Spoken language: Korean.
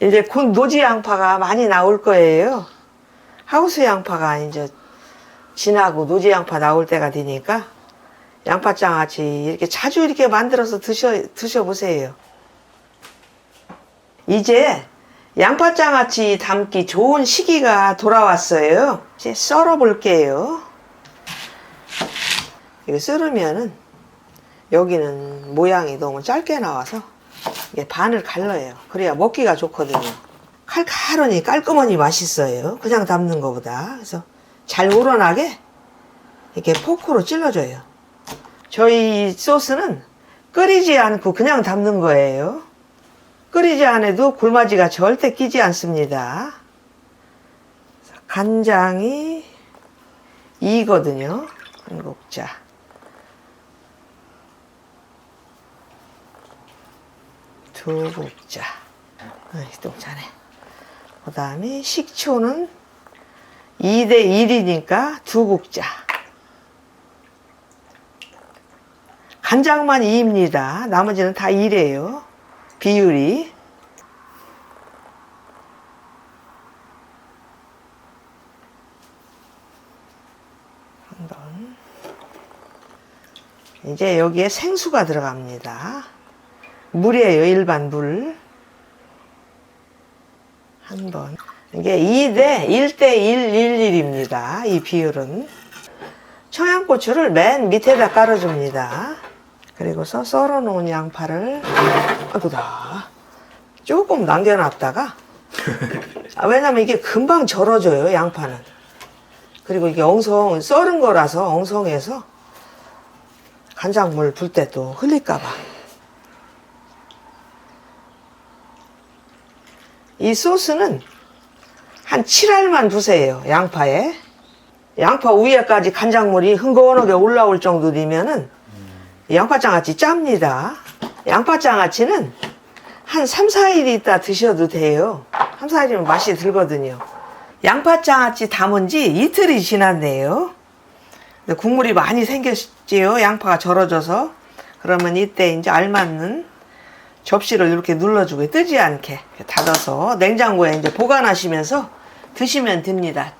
이제 곧 노지 양파가 많이 나올 거예요. 하우스 양파가 이제 지나고 노지 양파 나올 때가 되니까 양파장아찌 이렇게 자주 이렇게 만들어서 드셔 드셔보세요. 이제 양파장아찌 담기 좋은 시기가 돌아왔어요. 이제 썰어 볼게요. 이거 썰으면은 여기는 모양이 너무 짧게 나와서 이게 반을 갈라요. 그래야 먹기가 좋거든요. 칼칼하니 깔끔하니 맛있어요. 그냥 담는 것보다. 그래서 잘 우러나게 이렇게 포크로 찔러줘요. 저희 소스는 끓이지 않고 그냥 담는 거예요. 끓이지 않아도 굴마지가 절대 끼지 않습니다. 간장이 2거든요. 한 국자. 두 국자. 아이, 똥차네. 그 다음에 식초는 2대 1이니까 두 국자. 간장만 2입니다. 나머지는 다 1이에요. 비율이. 이제 여기에 생수가 들어갑니다. 물이에요, 일반 물. 한 번. 이게 2대 1대 1, 1, 1입니다. 이 비율은. 청양고추를 맨 밑에다 깔아줍니다. 그리고서 썰어 놓은 양파를, 아이고다. 조금 남겨놨다가, 아, 왜냐면 이게 금방 절어져요, 양파는. 그리고 이게 엉성, 썰은 거라서 엉성해서 간장물 불 때 또 흘릴까봐. 이 소스는 한 7알만 두세요, 양파에. 양파 위에까지 간장물이 흥건하게 올라올 정도 되면은 양파장아찌 짭니다. 양파장아찌는 한 3, 4일 있다 드셔도 돼요. 3, 4일이면 맛이 들거든요. 양파장아찌 담은 지 이틀이 지났네요. 국물이 많이 생겼지요. 양파가 절어져서. 그러면 이때 이제 알맞는 접시를 이렇게 눌러주고 뜨지 않게 닫아서 냉장고에 이제 보관하시면서 드시면 됩니다.